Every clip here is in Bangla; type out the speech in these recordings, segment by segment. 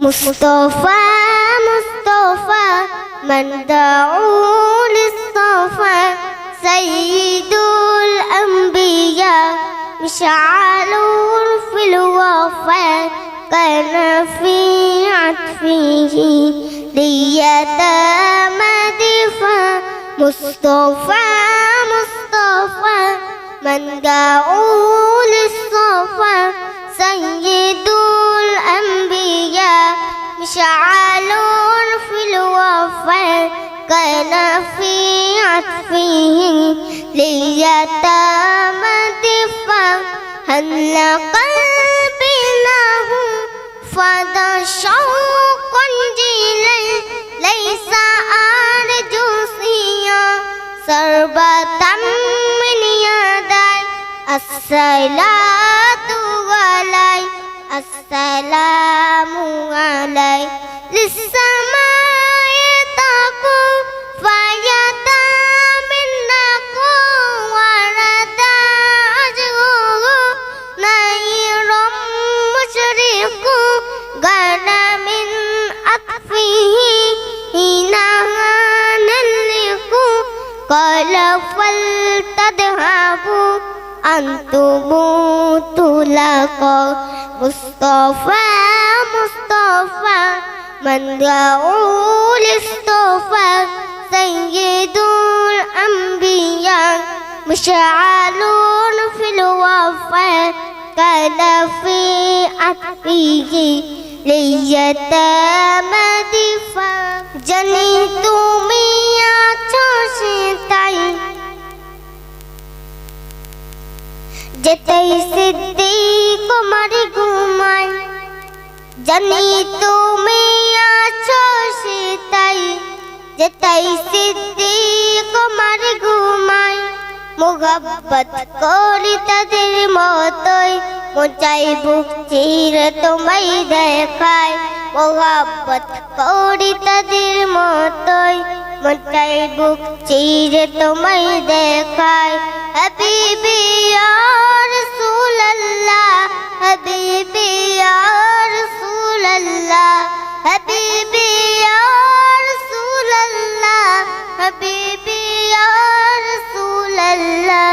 مصطفى مصطفى من دعوا للصفا سيد الأنبياء مشعل في الوفاء كان في عطفه ليتام دفاع مصطفى مصطفى من دعوا للصفا سيد مشعل في الوفاء كان في عطفه ليتام دفاع هل قلبي له فضى شوقا جيلا ليس أرجو سيا سربة من يدي علي السلام علي للسماء تقوم فيتا منكم ورد أجره نير مشرق غدا من أطفه حين نلق قال فلتذهبوا أنتم تلاقوا مصطفى مصطفى من دعوا لاصطفى سيد الأنبياء مشعل في الوفاء كان في عطفه ليتام دفاع جنيت ميا چوشتاي যেতেই সিদ্দিক আমার ঘুমাই জানি তুমি আছো সেটাই। যেতাই সিদ্দিক আমার ঘুমাই মোহাব্বত করি তাদের মতোই। মোচাই বুক চির তোমায় দেখায়। মোহাব্বত করি তাদের মতোই। মোচাই বুক চির তোমায় দেখায়। হাবিবি রাসূলুল্লাহ হাবিবি রাসূলুল্লাহ হাবিবি রাসূলুল্লাহ হাবিবি রাসূলুল্লাহ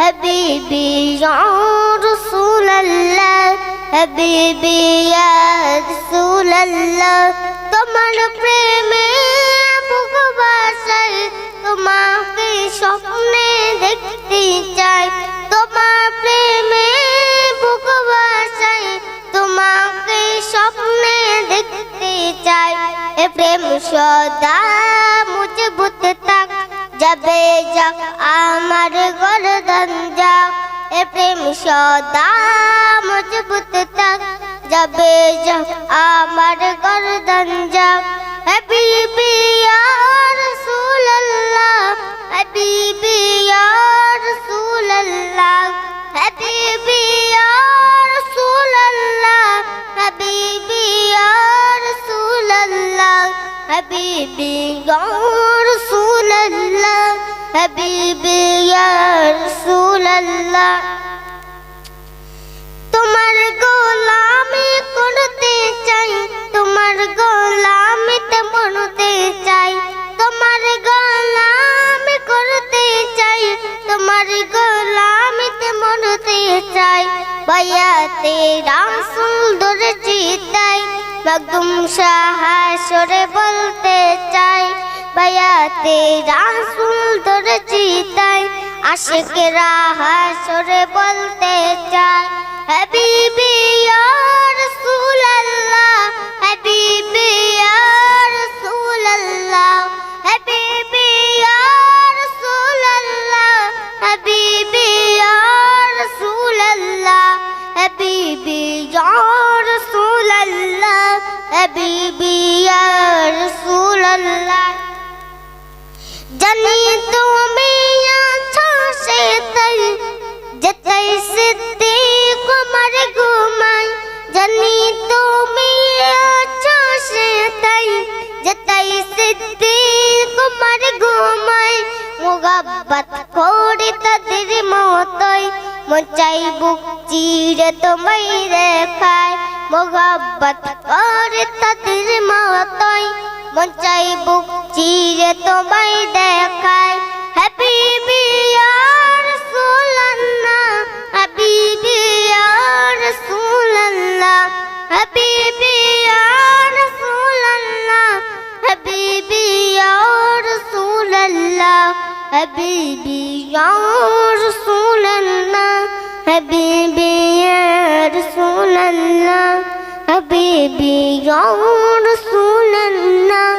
হাবিবি রাসূলুল্লাহ হাবিবি রাসূলুল্লাহ তোমার প্রেমে বুক বাসায় তোমাকে দেখতে চাই তোমার প্রেমে বাসায়, তোমাকে স্বপ্নে দেখতে চাই। এ প্রেম সদা মজবুত থাক, যাবে যাক আমার গরদান যাক এ প্রেম সদা মজবুত থাক, যাবে যাক আমার গরদান যাক হাবিবি ইয়া রাসূলুল্লাহ হাবিবি ইয়া রাসূলুল্লাহ হাবিবি ইয়া রাসূলুল্লাহ হাবিবি ইয়া রাসূলুল্লাহ হাবিবি ইয়া রাসূলুল্লাহ হাবিবি ইয়া রাসূলুল্লাহ মগদুম সাহাসরে বলতে চাই, বায়াতে রাসুল ধরেছি চিতাই, আশেকেরা হাসরে বলতে চাই, হাবিবি ইয়া রাসূলুল্লাহ, হাবিবি ইয়া বাত করে তাদের মতই। মচাই বুক চিড়ে তোমায় রে খায় মোহাব্বত করে তাদের মতই। মচাই বুক চিড়ে তোমায় দেখায়। হ্যাপি বিয়ার হাবিবি রসুল্লাহ হাবিবি রসুল্লাহ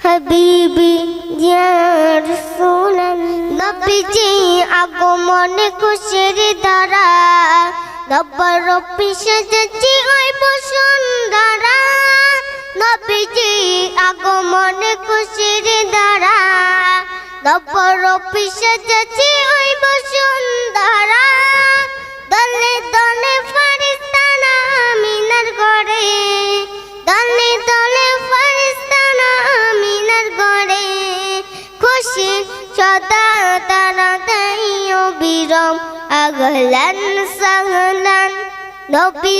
হাবিবি নবীজি আগমনে খুশির ধারা নবর পিসে যেছি ওই বসুন্ধরা নবীজি আগমনে খুশির ধারা নবর পিসে যেছি ওই বসুন্ধরা দলে দলে ফারিস্তানা মিনার গড়ে। দলে দলে ফারিস্তানা মিনার গড়ে। খুশি সদা তারা দেয় বিরম আগলান সাগলান নবী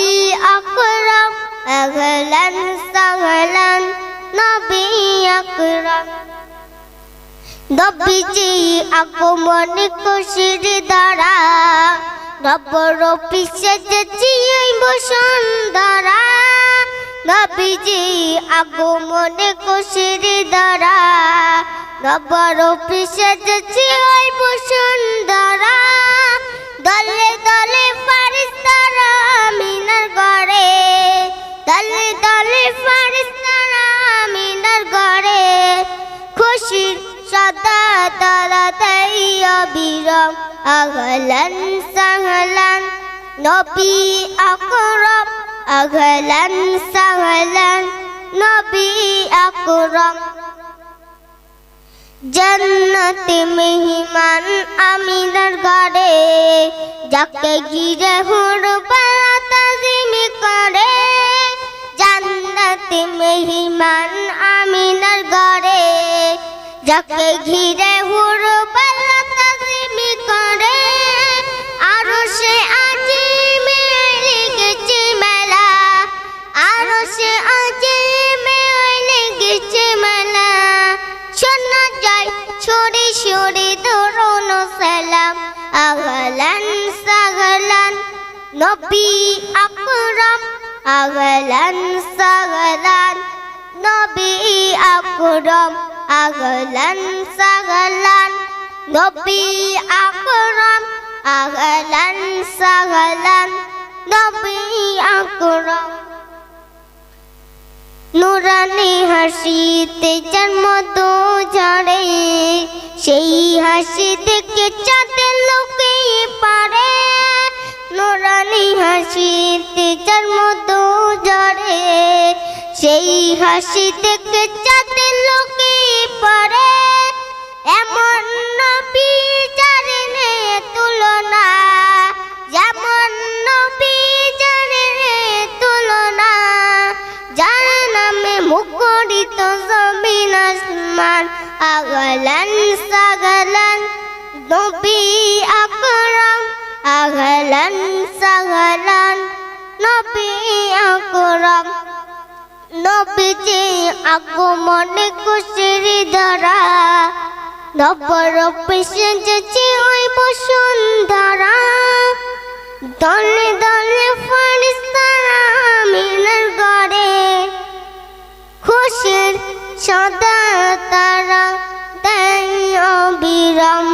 আকরাম আগলান সাগলান নবী আকরাম। নবীজি আগমন খুশির দ্বারা গব্বর পিছে চেঁচিয়েই বসন্ধারা গাবিজি আগমনে কুশির দ্বারা। গব্বর পিছে চেঁচিয়েই বসন্ধারা দল তাই অবিরম আগলান সাহলান, নবী আকরম, আগলান সাহলান, নবী আকরম। জন্নতে মেহমান আমিনার ঘরে, যাকে ঘিরে হুর পালা তাজিম করে। জান্নাতে মেহমান আমিনার ঘরে, যাকে ঘিরে হুর পালা নবী আকরাম, আগলান সাগলান। নবী আকরাম, আগলান সাগলান। নবী আকরাম, আগলান সাগলান। নবী আকরাম। নুরানি হাসিতে জন্ম তো ঝরে সেই হাসি দেখে চাঁদের লোকে পারে। নুরানি হাসিতে জন্ম তো ঝরে সেই হাসি দেখে চাঁদের লোকে পারে এমন নবী যারে নে তুলনা যেমন আগলান সাগলান আকরাম। أهلا سهلا نبي أكرم আকু মনে কুশির ধরা, নবর পেশেছি হইব সুন্দরা দলে দলে ফারিস্তারা মিনার গড়ে খুশির সদা তারা দেয় অবিরম।